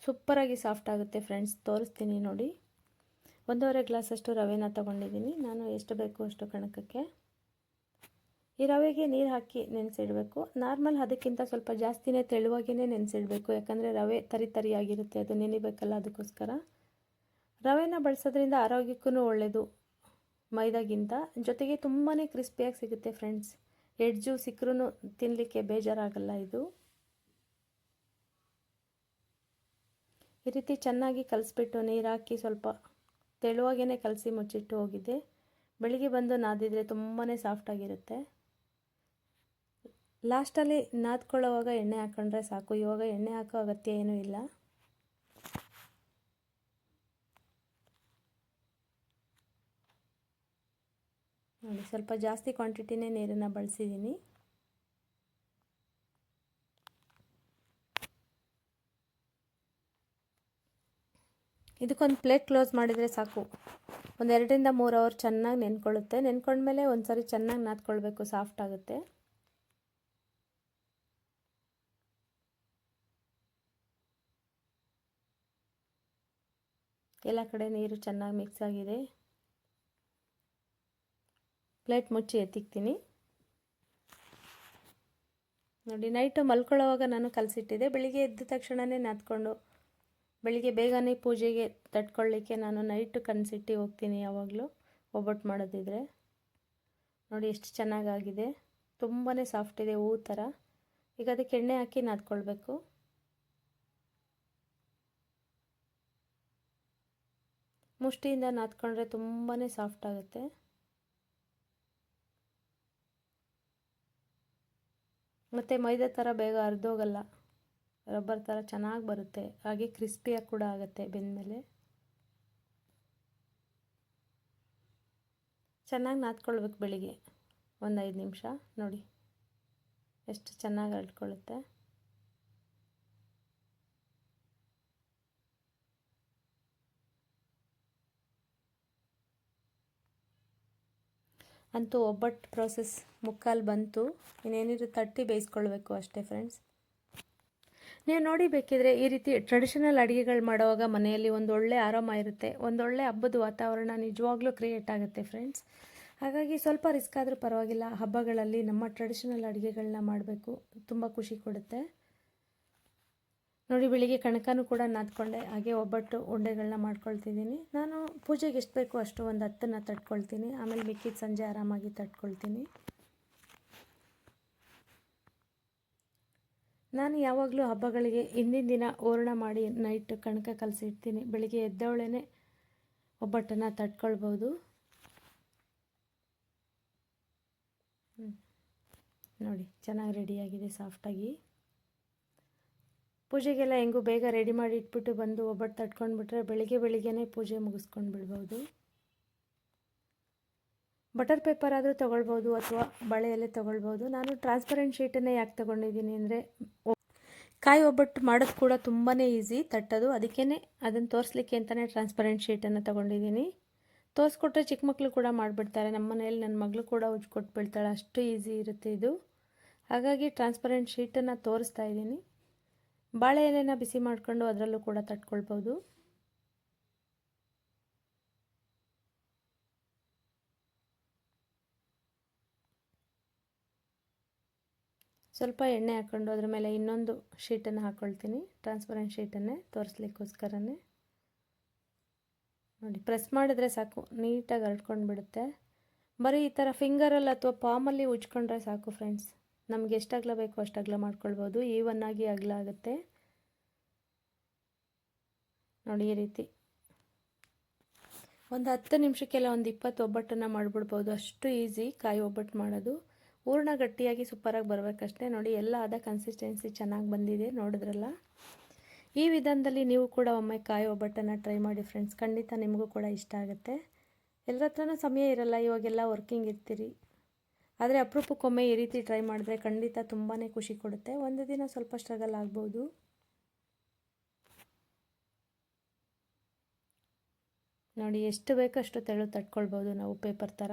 Speaker 1: ಸೂಪರಾಗಿ ಸಾಫ್ಟ್ ಆಗುತ್ತೆ ಫ್ರೆಂಡ್ಸ್ ತೋರಿಸ್ತೀನಿ ನೋಡಿ. ಒಂದೂವರೆ ಗ್ಲಾಸಷ್ಟು ರವೆನ ತೊಗೊಂಡಿದ್ದೀನಿ. ನಾನು ಎಷ್ಟು ಬೇಕು ಅಷ್ಟು ಕಣಕಕ್ಕೆ. ಈ ರವೆಗೆ ನೀರು ಹಾಕಿ ನೆನೆಸಿಡಬೇಕು. ನಾರ್ಮಲ್ ಅದಕ್ಕಿಂತ ಸ್ವಲ್ಪ ಜಾಸ್ತಿನೇ ತೆಳುವಾಗೇ ನೆನೆಸಿಡಬೇಕು. ಯಾಕಂದರೆ ರವೆ ತರಿ ತರಿಯಾಗಿರುತ್ತೆ, ಅದು ನೆನಿಬೇಕಲ್ಲ ಅದಕ್ಕೋಸ್ಕರ. ರವೆನ ಬಳಸೋದ್ರಿಂದ ಆರೋಗ್ಯಕ್ಕೂ ಒಳ್ಳೆಯದು ಮೈದಾಗಿಂತ. ಜೊತೆಗೆ ತುಂಬಾ ಕ್ರಿಸ್ಪಿಯಾಗಿ ಸಿಗುತ್ತೆ ಫ್ರೆಂಡ್ಸ್. ಎಡ್ಜು ಸಿಕ್ಕರೂ ತಿನ್ನಲಿಕ್ಕೆ ಬೇಜಾರಾಗಲ್ಲ ಇದು. ಈ ರೀತಿ ಚೆನ್ನಾಗಿ ಕಲಿಸ್ಬಿಟ್ಟು ನೀರು ಹಾಕಿ ಸ್ವಲ್ಪ ತೆಳುವಾಗೇ ಕಲಸಿ ಮುಚ್ಚಿಟ್ಟು ಹೋಗಿದೆ. ಬೆಳಿಗ್ಗೆ ಬಂದು ನಾದಿದ್ರೆ ತುಂಬಾ ಸಾಫ್ಟಾಗಿರುತ್ತೆ ಲಾಸ್ಟಲ್ಲಿ ನಾದ್ಕೊಳ್ಳೋವಾಗ ಎಣ್ಣೆ ಹಾಕ್ಕೊಂಡ್ರೆ ಸಾಕು. ಇವಾಗ ಎಣ್ಣೆ ಹಾಕೋ ಅಗತ್ಯ ಏನೂ ಇಲ್ಲ. ನೋಡಿ, ಸ್ವಲ್ಪ ಜಾಸ್ತಿ ಕ್ವಾಂಟಿಟಿನೇ ನೀರನ್ನು ಬಳಸಿದ್ದೀನಿ. ಇದಕ್ಕೊಂದು ಪ್ಲೇಟ್ ಕ್ಲೋಸ್ ಮಾಡಿದರೆ ಸಾಕು. ಒಂದೆರಡರಿಂದ ಮೂರು ಅವರ್ ಚೆನ್ನಾಗಿ ನೆನ್ಕೊಳ್ಳುತ್ತೆ. ನೆನ್ಕೊಂಡ್ಮೇಲೆ ಒಂದು ಸಾರಿ ಚೆನ್ನಾಗಿ ನಾದ್ಕೊಳ್ಬೇಕು. ಸಾಫ್ಟ್ ಆಗುತ್ತೆ. ಎಲ್ಲ ಕಡೆ ನೀರು ಚೆನ್ನಾಗಿ ಮಿಕ್ಸ್ ಆಗಿದೆ. ಪ್ಲೇಟ್ ಮುಚ್ಚಿ ಎತ್ತಿಕ್ತೀನಿ. ನೋಡಿ ನೈಟು ಮಲ್ಕೊಳ್ಳೋವಾಗ ನಾನು ಕಲಸಿಟ್ಟಿದ್ದೆ. ಬೆಳಿಗ್ಗೆ ಎದ್ದ ತಕ್ಷಣವೇ ನಾದ್ಕೊಂಡು, ಬೆಳಿಗ್ಗೆ ಬೇಗನೆ ಪೂಜೆಗೆ ತಟ್ಕೊಳ್ಳಿಕ್ಕೆ ನಾನು ನೈಟು ಕನಸಿಟ್ಟು ಹೋಗ್ತೀನಿ ಯಾವಾಗಲೂ. ಒಬ್ಬಟ್ಟು ಮಾಡೋದಿದ್ರೆ. ನೋಡಿ, ಎಷ್ಟು ಚೆನ್ನಾಗಾಗಿದೆ. ತುಂಬಾ ಸಾಫ್ಟ್ ಇದೆ, ಹೂ ಥರ. ಈಗ ಅದಕ್ಕೆ ಎಣ್ಣೆ ಹಾಕಿ ನಾದ್ಕೊಳ್ಬೇಕು. ಮುಷ್ಟಿಯಿಂದ ನಾದ್ಕೊಂಡ್ರೆ ತುಂಬಾ ಸಾಫ್ಟ್ ಆಗುತ್ತೆ. ಮತ್ತು ಮೈದಾ ಥರ ಬೇಗ ಅರ್ಧೋಗಲ್ಲ ರಬ್ಬರ್ ಥರ ಚೆನ್ನಾಗಿ ಬರುತ್ತೆ. ಹಾಗೆ ಕ್ರಿಸ್ಪಿಯಾಗಿ ಕೂಡ ಆಗುತ್ತೆ ಬೆಂದಮೇಲೆ. ಚೆನ್ನಾಗಿ ನಾದ್ಕೊಳ್ಬೇಕು ಬೆಳಿಗ್ಗೆ. ಒಂದು ಐದು ನಿಮಿಷ. ನೋಡಿ. ಎಷ್ಟು ಚೆನ್ನಾಗಿ ಅಳ್ಕೊಳ್ಳುತ್ತೆ ಅಂತೂ ಒಬ್ಬಟ್ಟು ಪ್ರೋಸೆಸ್ ಮುಕ್ಕಾಲು ಬಂತು. ಇನ್ನೇನಿದ್ರು ತಟ್ಟಿ ಬೇಯಿಸ್ಕೊಳ್ಬೇಕು ಅಷ್ಟೇ ಫ್ರೆಂಡ್ಸ್ ನೀವು ನೋಡಿ ಬೇಕಿದ್ರೆ ಈ ರೀತಿ ಟ್ರೆಡಿಷನಲ್ ಅಡುಗೆಗಳು ಮಾಡುವಾಗ ಮನೆಯಲ್ಲಿ ಒಂದು ಒಳ್ಳೆ ಆರಾಮ ಇರುತ್ತೆ. ಒಂದೊಳ್ಳೆ ಹಬ್ಬದ ವಾತಾವರಣ ನಿಜವಾಗ್ಲೂ ಕ್ರಿಯೇಟ್ ಆಗುತ್ತೆ ಫ್ರೆಂಡ್ಸ್ ಹಾಗಾಗಿ ಸ್ವಲ್ಪ ರಿಸ್ಕ್ ಆದರೂ ಪರವಾಗಿಲ್ಲ. ಹಬ್ಬಗಳಲ್ಲಿ ನಮ್ಮ ಟ್ರೆಡಿಷನಲ್ ಅಡುಗೆಗಳನ್ನ ಮಾಡಬೇಕು. ತುಂಬ ಖುಷಿ ಕೊಡುತ್ತೆ. ನೋಡಿ, ಬೆಳಿಗ್ಗೆ ಕಣಕನೂ ಕೂಡ ನಾದ್ಕೊಂಡೆ. ಹಾಗೆ ಒಬ್ಬಟ್ಟು ಉಂಡೆಗಳನ್ನ ಮಾಡ್ಕೊಳ್ತಿದ್ದೀನಿ. ನಾನು ಪೂಜೆಗೆ ಎಷ್ಟು ಬೇಕು ಅಷ್ಟು ಒಂದು ಹತ್ತನ್ನು ತಟ್ಕೊಳ್ತೀನಿ. ಆಮೇಲೆ ಮಿಕ್ಕಿದ ಸಂಜೆ ಆರಾಮಾಗಿ ತಟ್ಕೊಳ್ತೀನಿ. ನಾನು ಯಾವಾಗಲೂ ಹಬ್ಬಗಳಿಗೆ ಹಿಂದಿನ ದಿನ ಹೂರ್ಣ ಮಾಡಿ ನೈಟ್ ಕಣಕ ಕಲಸಿಡ್ತೀನಿ ಬೆಳಿಗ್ಗೆ ಎದ್ದವಳೇ ಒಬ್ಬಟ್ಟನ್ನು ತಟ್ಕೊಳ್ಬೋದು. ನೋಡಿ, ಚೆನ್ನಾಗಿ ರೆಡಿಯಾಗಿದೆ ಸಾಫ್ಟಾಗಿ. ಪೂಜೆಗೆಲ್ಲ ಹೆಂಗೂ ಬೇಗ ರೆಡಿ ಮಾಡಿ ಇಟ್ಬಿಟ್ಟು ಬಂದು ಒಬ್ಬಟ್ಟು ತಟ್ಕೊಂಡ್ಬಿಟ್ರೆ ಬೆಳಿಗ್ಗೆ ಬೆಳಿಗ್ಗೆನೇ ಪೂಜೆ ಮುಗಿಸ್ಕೊಂಡು ಬಿಡ್ಬೋದು ಬಟರ್ ಪೇಪರ್ ಆದರೂ ತೊಗೊಳ್ಬೋದು ಅಥವಾ ಬಳೆಯಲ್ಲೇ ತೊಗೊಳ್ಬೋದು. ನಾನು ಟ್ರಾನ್ಸ್ಪರೆಂಟ್ ಶೀಟನ್ನೇ ಯಾಕೆ ತೊಗೊಂಡಿದ್ದೀನಿ ಅಂದರೆ, ಕಾಯಿ ಒಬ್ಬಟ್ಟು ಮಾಡೋದು ಕೂಡ ತುಂಬಾ ಈಸಿ ತಟ್ಟೋದು. ಅದಕ್ಕೇ ಅದನ್ನು ತೋರಿಸ್ಲಿಕ್ಕೆ ಅಂತಲೇ ಟ್ರಾನ್ಸ್ಪರೆಂಟ್ ಶೀಟನ್ನು ತೊಗೊಂಡಿದ್ದೀನಿ. ತೋರಿಸ್ಕೊಟ್ರೆ ಚಿಕ್ಕ ಮಕ್ಕಳು ಕೂಡ ಮಾಡಿಬಿಡ್ತಾರೆ. ನಮ್ಮ ಮನೆಯಲ್ಲಿ ನನ್ನ ಮಗಳು ಕೂಡ ಉಜ್ಜಿ ಕೊಟ್ಬಿಡ್ತಾಳೆ ಅಷ್ಟು ಈಸಿ ಇರುತ್ತೆ ಇದು. ಹಾಗಾಗಿ ಟ್ರಾನ್ಸ್ಪರೆಂಟ್ ಶೀಟನ್ನು ತೋರಿಸ್ತಾ ಇದ್ದೀನಿ. ಬಾಳೆ ಎಲೆನ ಬಿಸಿ ಮಾಡಿಕೊಂಡು ಅದರಲ್ಲೂ ಕೂಡ ತಟ್ಕೊಳ್ಬೋದು. ಸ್ವಲ್ಪ ಎಣ್ಣೆ ಹಾಕ್ಕೊಂಡು ಅದ್ರ ಮೇಲೆ ಇನ್ನೊಂದು ಶೀಟನ್ನು ಹಾಕ್ಕೊಳ್ತೀನಿ ಟ್ರಾನ್ಸ್ಪರೆಂಟ್ ಶೀಟನ್ನೇ, ತೋರಿಸ್ಲಿಕ್ಕೋಸ್ಕರನೇ. ನೋಡಿ ಪ್ರೆಸ್ ಮಾಡಿದ್ರೆ ಸಾಕು, ನೀಟಾಗಿ ಹರಡ್ಕೊಂಡು ಬಿಡುತ್ತೆ ಬರೀ ಈ ಥರ ಫಿಂಗರಲ್ಲಿ ಅಥವಾ ಪಾಮಲ್ಲಿ ಉಜ್ಕೊಂಡ್ರೆ ಸಾಕು ಫ್ರೆಂಡ್ಸ್ ನಮಗೆ ಎಷ್ಟು ಬೇಕೋ ಅಷ್ಟು ಮಾಡ್ಕೊಳ್ಬೋದು. ಈವನ್ ಆಗಿ ಅಗಲ ಆಗುತ್ತೆ. ನೋಡಿ ಈ ರೀತಿ. ಒಂದು ಹತ್ತು ನಿಮಿಷಕ್ಕೆಲ್ಲ ಒಂದು ಇಪ್ಪತ್ತು ಒಬ್ಬಟ್ಟನ್ನು ಮಾಡಿಬಿಡ್ಬೋದು. ಅಷ್ಟು ಈಸಿ ಕಾಯಿ ಒಬ್ಬಟ್ಟು ಮಾಡೋದು. ಹೂರ್ಣ ಗಟ್ಟಿಯಾಗಿ ಸೂಪರಾಗಿ ಬರಬೇಕಷ್ಟೇ. ನೋಡಿ, ಎಲ್ಲ ಆದ ಕನ್ಸಿಸ್ಟೆನ್ಸಿ ಚೆನ್ನಾಗಿ ಬಂದಿದೆ ನೋಡಿದ್ರಲ್ಲ? ಈ ವಿಧಾನದಲ್ಲಿ ನೀವು ಕೂಡ ಒಮ್ಮೆ ಕಾಯಿ ಒಬ್ಬಟ್ಟನ್ನು ಟ್ರೈ ಮಾಡಿ ಫ್ರೆಂಡ್ಸ್ ಖಂಡಿತ ನಿಮಗೂ ಕೂಡ ಇಷ್ಟ ಆಗುತ್ತೆ. ಎಲ್ಲರ ಸಮಯ ಇರಲ್ಲ. ಇವಾಗೆಲ್ಲ ವರ್ಕಿಂಗ್ ಇರ್ತೀರಿ. ಆದರೆ ಅಪರೂಪಕ್ಕೊಮ್ಮೆ ಈ ರೀತಿ ಟ್ರೈ ಮಾಡಿದ್ರೆ ಖಂಡಿತ ತುಂಬಾ ಖುಷಿ ಕೊಡುತ್ತೆ. ಒಂದು ದಿನ ಸ್ವಲ್ಪ ಸ್ಟ್ರಗಲ್ ಆಗ್ಬೋದು. ನೋಡಿ, ಎಷ್ಟು ಬೇಕಷ್ಟು ತೆಳು ತಟ್ಕೊಳ್ಬೋದು ನಾವು ಪೇಪರ್ ಥರ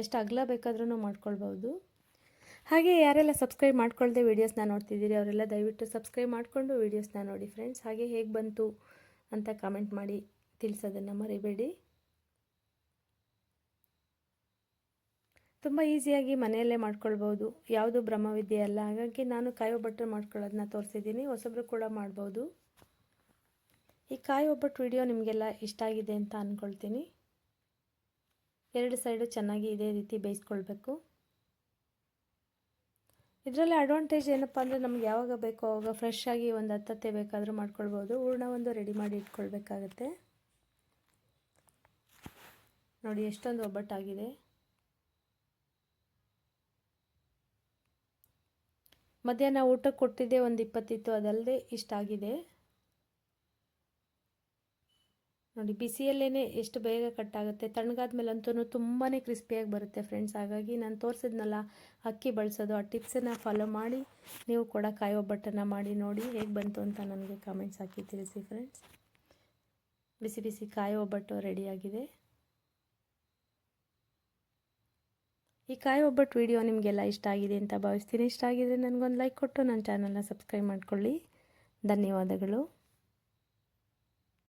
Speaker 1: ಎಷ್ಟು ಅಗಲ ಬೇಕಾದ್ರೂ ಮಾಡ್ಕೊಳ್ಬೋದು. ಹಾಗೆ ಯಾರೆಲ್ಲ ಸಬ್ಸ್ಕ್ರೈಬ್ ಮಾಡ್ಕೊಳ್ಳದೆ ವೀಡಿಯೋಸ್ನ ನೋಡ್ತಿದ್ದೀರಿ, ಅವರೆಲ್ಲ ದಯವಿಟ್ಟು ಸಬ್ಸ್ಕ್ರೈಬ್ ಮಾಡಿಕೊಂಡು ವೀಡಿಯೋಸ್ನ ನೋಡಿ ಫ್ರೆಂಡ್ಸ್ ಹಾಗೆ ಹೇಗೆ ಬಂತು ಅಂತ ಕಮೆಂಟ್ ಮಾಡಿ ತಿಳಿಸೋದನ್ನು ಮರಿಬೇಡಿ. ತುಂಬ ಈಸಿಯಾಗಿ ಮನೆಯಲ್ಲೇ ಮಾಡ್ಕೊಳ್ಬೋದು ಯಾವುದು ಬ್ರಹ್ಮವಿದ್ಯೆ ಅಲ್ಲ ಹಾಗಾಗಿ ನಾನು ಕಾಯಿ ಒಬ್ಬಟ್ಟು ಮಾಡ್ಕೊಳ್ಳೋದನ್ನ ತೋರಿಸಿದ್ದೀನಿ, ಹೊಸಬ್ರು ಕೂಡ ಮಾಡ್ಬೋದು. ಈ ಕಾಯಿ ಒಬ್ಬಟ್ಟು ವಿಡಿಯೋ ನಿಮಗೆಲ್ಲ ಇಷ್ಟ ಆಗಿದೆ ಅಂತ ಅಂದ್ಕೊಳ್ತೀನಿ ಎರಡು ಸೈಡು ಚೆನ್ನಾಗಿ ಇದೇ ರೀತಿ ಬೇಯಿಸ್ಕೊಳ್ಬೇಕು. ಇದರಲ್ಲಿ ಅಡ್ವಾಂಟೇಜ್ ಏನಪ್ಪ ಅಂದರೆ ನಮ್ಗೆ ಯಾವಾಗ ಬೇಕೋ ಆವಾಗ ಫ್ರೆಶ್ ಆಗಿ ಒಂದು ಹತ್ತತ್ತೆ ಬೇಕಾದರೂ ಮಾಡ್ಕೊಳ್ಬೋದು. ಹೂರ್ಣ ಒಂದು ರೆಡಿ ಮಾಡಿ ಇಟ್ಕೊಳ್ಬೇಕಾಗತ್ತೆ. ನೋಡಿ, ಎಷ್ಟೊಂದು ಒಬ್ಬಟ್ಟಾಗಿದೆ. ಮಧ್ಯಾಹ್ನ ಊಟಕ್ಕೆ ಕೊಟ್ಟಿದ್ದೆ ಒಂದು ಇಪ್ಪತ್ತಿತ್ತು, ಅದಲ್ಲದೆ ಇಷ್ಟಾಗಿದೆ ನೋಡಿ ಬಿಸಿಯಲ್ಲೇ ಎಷ್ಟು ಬೇಗ ಕಟ್ಟಾಗುತ್ತೆ. ತಣ್ಣಗಾದ್ಮೇಲೆ ಅಂತೂ ತುಂಬಾ ಕ್ರಿಸ್ಪಿಯಾಗಿ ಬರುತ್ತೆ ಫ್ರೆಂಡ್ಸ್. ಹಾಗಾಗಿ ನಾನು ತೋರಿಸಿದ್ನಲ್ಲ, ಅಕ್ಕಿ ಬಳಸೋದು. ಆ ಟಿಪ್ಸನ್ನು ಫಾಲೋ ಮಾಡಿ, ನೀವು ಕೂಡ ಕಾಯಿ ಒಬ್ಬಟ್ಟನ್ನು ಮಾಡಿ ನೋಡಿ ಹೇಗೆ ಬಂತು ಅಂತ ನನಗೆ ಕಾಮೆಂಟ್ಸ್ ಹಾಕಿ ತಿಳಿಸಿ ಫ್ರೆಂಡ್ಸ್. ಬಿಸಿ ಬಿಸಿ ಕಾಯಿ ಒಬ್ಬಟ್ಟು ರೆಡಿಯಾಗಿದೆ ಈ ಕಾಯಿ ಒಬ್ಬಟ್ಟು ವಿಡಿಯೋ ನಿಮಗೆಲ್ಲ ಇಷ್ಟ ಆಗಿದೆ ಅಂತ ಭಾವಿಸ್ತೀನಿ. ಇಷ್ಟ ಆಗಿದ್ರೆ ನನಗೊಂದು ಲೈಕ್ ಕೊಟ್ಟು ನನ್ನ ಚಾನಲ್ನ ಸಬ್ಸ್ಕ್ರೈಬ್ ಮಾಡ್ಕೊಳ್ಳಿ. ಧನ್ಯವಾದಗಳು.